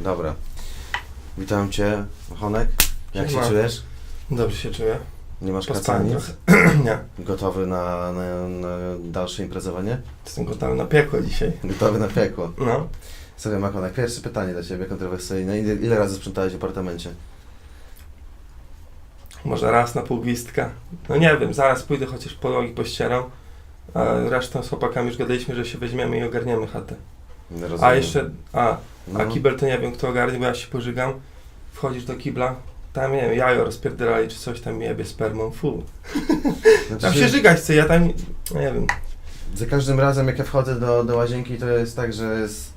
Dobra. Witam Cię, Honek. Jak Siema. się czujesz? Dobrze się czuję. Nie masz trochę. Nie. Gotowy na, na, na dalsze imprezowanie? Jestem gotowy na piekło dzisiaj. Gotowy na piekło. No. Słuchaj, Makonek, pierwsze pytanie do Ciebie kontrowersyjne. Ile, ile razy sprzątałeś w apartamencie? Może raz na pół gwizdka. No nie wiem, zaraz pójdę chociaż podłogi pościeram. A resztą z chłopakami już gadaliśmy, że się weźmiemy i ogarniemy chatę. A jeszcze, a, No. a kibel to nie wiem kto ogarnie, bo ja się pożygam. Wchodzisz do kibla, tam nie wiem, jajo rozpierdalali czy coś tam jebie spermą, fu. Znaczy, Tam się żygać chce, ja tam, nie nie wiem. Za każdym razem, jak ja wchodzę do, do łazienki, to jest tak, że jest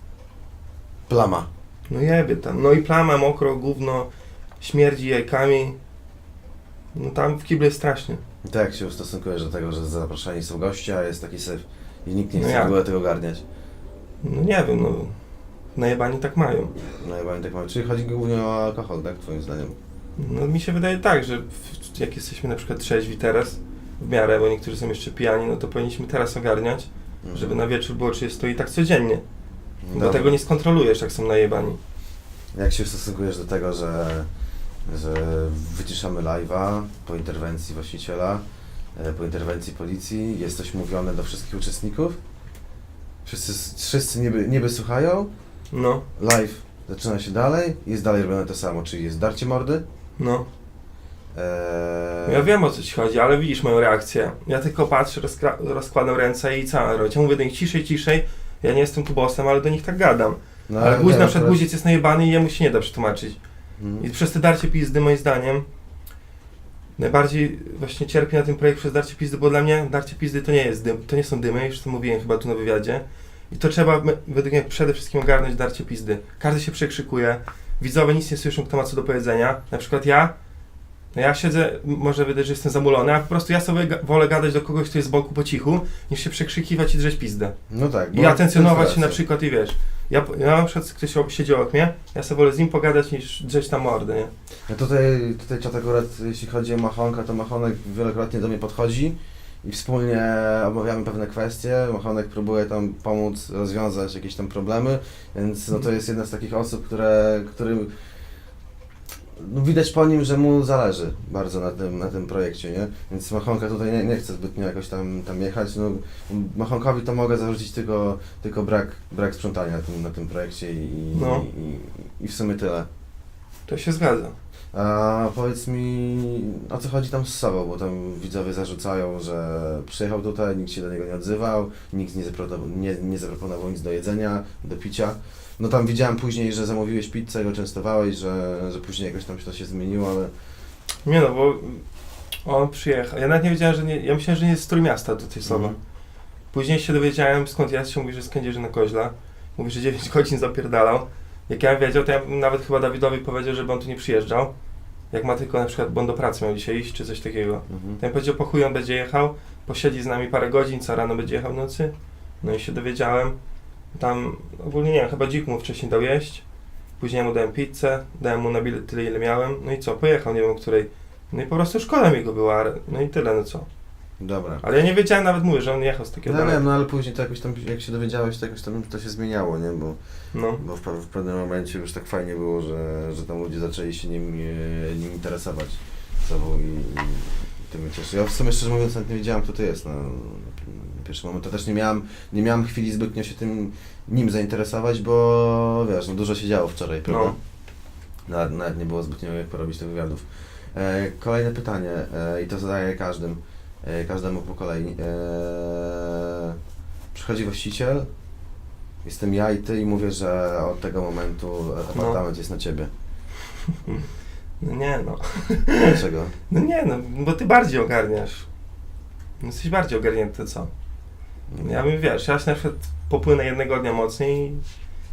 plama. No jebie tam. No i plama, mokro, gówno, śmierdzi jajkami. No tam w kiblu jest strasznie. I tak się ustosunkujesz do tego, że zapraszani są goście, a jest taki syf i nikt nie No chce w ogóle tego ogarniać. No nie wiem, no. Najebani tak mają. Chyba nie tak mam. Czyli chodzi głównie o alkohol, tak? Twoim zdaniem? No mi się wydaje tak, że w, jak jesteśmy na przykład trzeźwi teraz, w miarę, bo niektórzy są jeszcze pijani, no to powinniśmy teraz ogarniać, Mhm. żeby na wieczór było 30 i tak codziennie. Bo Dobra. tego nie skontrolujesz, jak są najebani. Jak się ustosunkujesz do tego, że, że wyciszamy live'a po interwencji właściciela, e, po interwencji policji, jest coś mówione do wszystkich uczestników? Wszyscy, wszyscy niby, niby słuchają, No, live zaczyna się dalej, jest dalej robione to samo, czyli jest darcie mordy. no. Eee, Ja wiem o co ci chodzi, ale widzisz moją reakcję. Ja tylko patrzę, rozkra- rozkładam ręce i co robić? Ja mówię do nich ciszej, ciszej. Ja nie jestem tu bossem, ale do nich tak gadam. no, ale guzik, nie, na przykład akurat- guziec jest najebany i jemu się nie da przetłumaczyć. Mhm. I przez te darcie pizdy, moim zdaniem, najbardziej właśnie cierpię na tym projekcie przez darcie pizdy, bo dla mnie darcie pizdy to nie jest dym, to nie są dymy, już to mówiłem chyba tu na wywiadzie. I to trzeba według mnie przede wszystkim ogarnąć darcie pizdy. Każdy się przekrzykuje, widzowie nic nie słyszą, kto ma co do powiedzenia. Na przykład ja, no ja siedzę, może wydać, że jestem zamulony, a po prostu ja sobie wolę gadać do kogoś, kto jest z boku po cichu, niż się przekrzykiwać i drzeć pizdę. No tak. I atencjonować się na przykład i wiesz, ja, ja na przykład ktoś ob- siedzi obok mnie, ja sobie wolę z nim pogadać niż drzeć tam mordę, nie? No tutaj, tutaj czat akurat, jeśli chodzi o Machonka, to Machonek wielokrotnie do mnie podchodzi i wspólnie omawiamy pewne kwestie. Machonek próbuje tam pomóc rozwiązać jakieś tam problemy, więc no to jest jedna z takich osób, które, którym no widać po nim, że mu zależy bardzo na tym, na tym projekcie, nie? Więc Machonka tutaj nie, nie chce zbytnio jakoś tam, tam jechać. No, Machonkowi to mogę zarzucić tylko, tylko brak, brak sprzątania na tym, na tym projekcie i, No. i, i w sumie tyle. To się zgadza. A powiedz mi, o co chodzi tam z sobą, bo tam widzowie zarzucają, że przyjechał tutaj, nikt się do niego nie odzywał, nikt nie zaproponował, nie, nie zaproponował nic do jedzenia, do picia. No tam widziałem później, że zamówiłeś pizzę, go częstowałeś, że, że później jakoś tam się to się zmieniło, ale Nie no, bo on przyjechał. Ja nawet nie wiedziałem, że nie. Ja myślałem, że nie jest z Trójmiasta do tej słowa. Mhm. Później się dowiedziałem skąd jest, się mówi, że z Kędzierzy na Koźla. Mówi, że 9 godzin zapierdalał. Jak ja bym wiedział, to ja bym nawet chyba Dawidowi powiedział, żeby on tu nie przyjeżdżał. Jak ma tylko na przykład, bo on do pracy miał dzisiaj iść, czy coś takiego. mhm. To ja powiedział, po chuj on będzie jechał, posiedzi z nami parę godzin, co rano będzie jechał w nocy. No i się dowiedziałem. Tam ogólnie nie wiem, chyba dzik mu wcześniej dał jeść. Później mu dałem pizzę, dałem mu na bilet tyle, ile miałem. No i co, pojechał, nie wiem o której. No i po prostu szkoda mi go była, no i tyle, no co. dobra. Ale ja nie wiedziałem, nawet mówię, że on jechał z takiego No daleka. wiem, no ale później to jakoś tam, jak się dowiedziałeś, to jakoś tam to się zmieniało, nie? Bo, No. bo w, pe- w pewnym momencie już tak fajnie było, że, że tam ludzie zaczęli się nim, e, nim interesować sobą i, i to mnie cieszy. Ja w sumie szczerze mówiąc nawet nie wiedziałem kto to jest na, na pierwszy moment. To też nie miałem, nie miałem chwili zbytnio się tym nim zainteresować, bo wiesz, no dużo się działo wczoraj, prawda? No. Nawet, nawet nie było zbytnio jak porobić tych wywiadów. E, kolejne pytanie e, i to zadaję każdym, każdemu po kolei. E, przychodzi właściciel, jestem ja i ty i mówię, że od tego momentu apartament jest na ciebie. No nie no. Dlaczego? No nie no, bo ty bardziej ogarniasz. No Jesteś bardziej ogarnięty, co? Ja bym, wiesz, ja się na przykład popłynę jednego dnia mocniej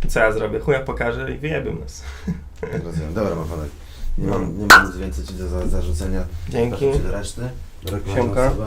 i co ja zrobię? Chuja pokażę i wyjebię nas. Rozumiem. Dobra, Machonek. Nie mam, nie mam nic więcej ci do za, zarzucenia. Dzięki. Proszę cię do reszty. Do Siemka. osoby.